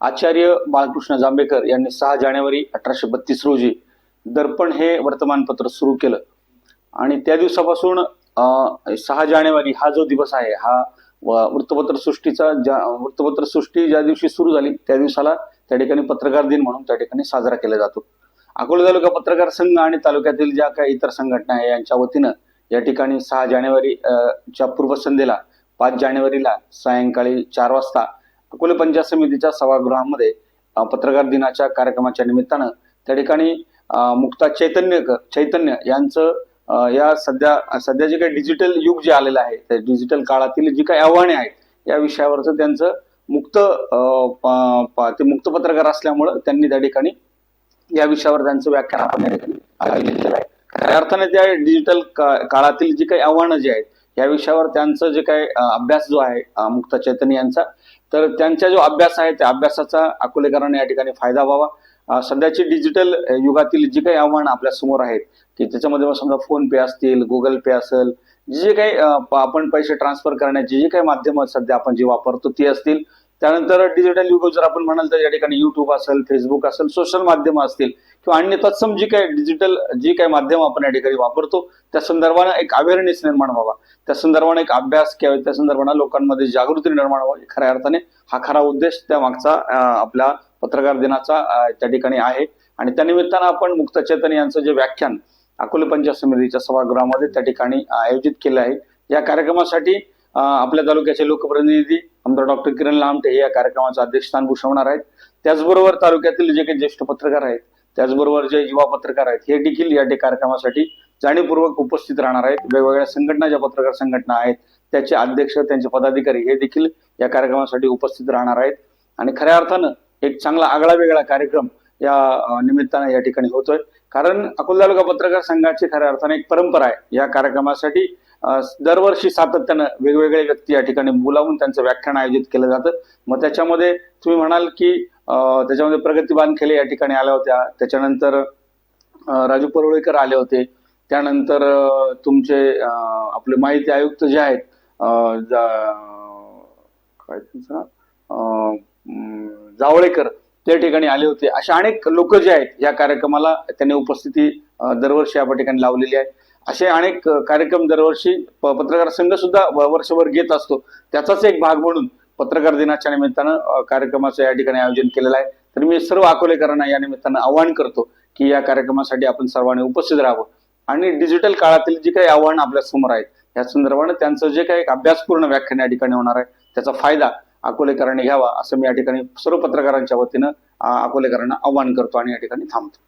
आचार्य बाळकृष्ण जांभेकर यांनी सहा जानेवारी अठराशे बत्तीस रोजी दर्पण हे वर्तमानपत्र सुरू केलं. आणि त्या दिवसापासून सहा जानेवारी हा जो दिवस आहे हा व- वृत्तपत्र सृष्टीचा ज्या वृत्तपत्र सृष्टी ज्या दिवशी सुरू झाली त्या दिवसाला त्या ठिकाणी पत्रकार दिन म्हणून त्या ठिकाणी साजरा केला जातो. अकोला तालुका पत्रकार संघ आणि तालुक्यातील ज्या काही इतर संघटना आहे यांच्या वतीनं या ठिकाणी सहा जानेवारी च्या पूर्वसंध्येला पाच जानेवारीला सायंकाळी चार वाजता अकोले पंचायत समितीच्या सभागृहामध्ये पत्रकार दिनाच्या कार्यक्रमाच्या निमित्तानं त्या ठिकाणी मुक्ता चैतन्य चैतन्य यांचं या सध्या सध्या जे काही डिजिटल युग जे आलेलं आहे त्या डिजिटल काळातील जी काही आव्हाने आहेत या विषयावरचं त्यांचं मुक्त अं, ते मुक्त पत्रकार असल्यामुळं त्यांनी त्या ठिकाणी या विषयावर त्यांचं व्याख्यान आपण या ठिकाणी आहे. खऱ्या अर्थाने त्या डिजिटल काळातील जी काही आव्हानं जी आहेत या विषयावर त्यांचं जे काही अभ्यास जो आहे मुक्त मुक्ता चैतन्य यांचा तर त्यांचा जो अभ्यास आहे त्या अभ्यासाचा अकोलेकरांना या ठिकाणी फायदा व्हावा. सध्याची डिजिटल युगातील जी काही आव्हानं आपल्यासमोर आहेत की त्याच्यामध्ये समजा फोन पे असतील गुगल पे असेल जे काही आपण पैसे ट्रान्सफर करण्याची जी काही माध्यमं सध्या आपण जी वापरतो ती असतील. त्यानंतर डिजिटल युग जर आपण म्हणाल तर या ठिकाणी युट्यूब असेल फेसबुक असेल सोशल माध्यमं असतील किंवा अन्य तत्सम जी काही डिजिटल जी काही माध्यम आपण या ठिकाणी वापरतो त्या संदर्भानं एक अवेअरनेस निर्माण व्हावा. त्या संदर्भाने एक अभ्यास किंवा त्या संदर्भानं लोकांमध्ये जागृती निर्माण व्हावी. खऱ्या अर्थाने हा खरा उद्देश त्या मागचा आपल्या पत्रकार दिनाचा त्या ठिकाणी आहे. आणि त्या निमित्तानं आपण मुक्त चेतन यांचं जे व्याख्यान अकोले पंचायत समितीच्या सभागृहामध्ये त्या ठिकाणी आयोजित केलं आहे. या कार्यक्रमासाठी आपल्या तालुक्याचे लोकप्रतिनिधी आमदार डॉक्टर किरण लामटे हे या कार्यक्रमाचं अध्यक्षस्थान भूषवणार आहेत. त्याचबरोबर तालुक्यातील जे काही ज्येष्ठ पत्रकार आहेत त्याचबरोबर जे युवा पत्रकार आहेत हे देखील या कार्यक्रमासाठी जाणीवपूर्वक उपस्थित राहणार आहेत. वेगवेगळ्या संघटना ज्या पत्रकार संघटना आहेत त्याचे अध्यक्ष त्यांचे पदाधिकारी हे देखील या कार्यक्रमासाठी उपस्थित राहणार आहेत. आणि खऱ्या अर्थानं एक चांगला आगळा वेगळा कार्यक्रम या निमित्तानं या ठिकाणी होतोय. कारण अकोला तालुका पत्रकार संघाची खऱ्या अर्थाने एक परंपरा आहे. या कार्यक्रमासाठी दरवर्षी सातत्यानं वेगवेगळे व्यक्ती या ठिकाणी बोलावून त्यांचं व्याख्यान आयोजित केलं जातं. मग त्याच्यामध्ये तुम्ही म्हणाल की त्याच्यामध्ये प्रगती बांधखेले या ठिकाणी आल्या होत्या. त्याच्यानंतर राजू परुळेकर आले होते. त्यानंतर तुमचे आपले माहिती आयुक्त जे आहेत काय तुमचं जावळेकर त्या ठिकाणी आले होते. अशा अनेक लोक जे आहेत या कार्यक्रमाला त्यांनी उपस्थिती दरवर्षी या ठिकाणी लावलेली आहे. असे अनेक कार्यक्रम दरवर्षी प- पत्रकार संघ सुद्धा व- वर्षभर घेत असतो. त्याचाच एक भाग म्हणून पत्रकार दिनाच्या निमित्तानं कार्यक्रमाचं या ठिकाणी आयोजन केलेलं आहे. तर मी सर्व अकोलेकरांना या निमित्तानं आवाहन करतो की या कार्यक्रमासाठी आपण सर्वांनी उपस्थित राहावं. आणि डिजिटल काळातील जी काही आव्हानं आपल्यासमोर आहेत या संदर्भानं त्यांचं जे काही एक अभ्यासपूर्ण व्याख्यान या ठिकाणी होणार आहे त्याचा फायदा अकोलेकरांनी घ्यावा असं मी या ठिकाणी सर्व पत्रकारांच्या वतीनं अकोलेकरांना आवाहन करतो आणि या ठिकाणी थांबतो.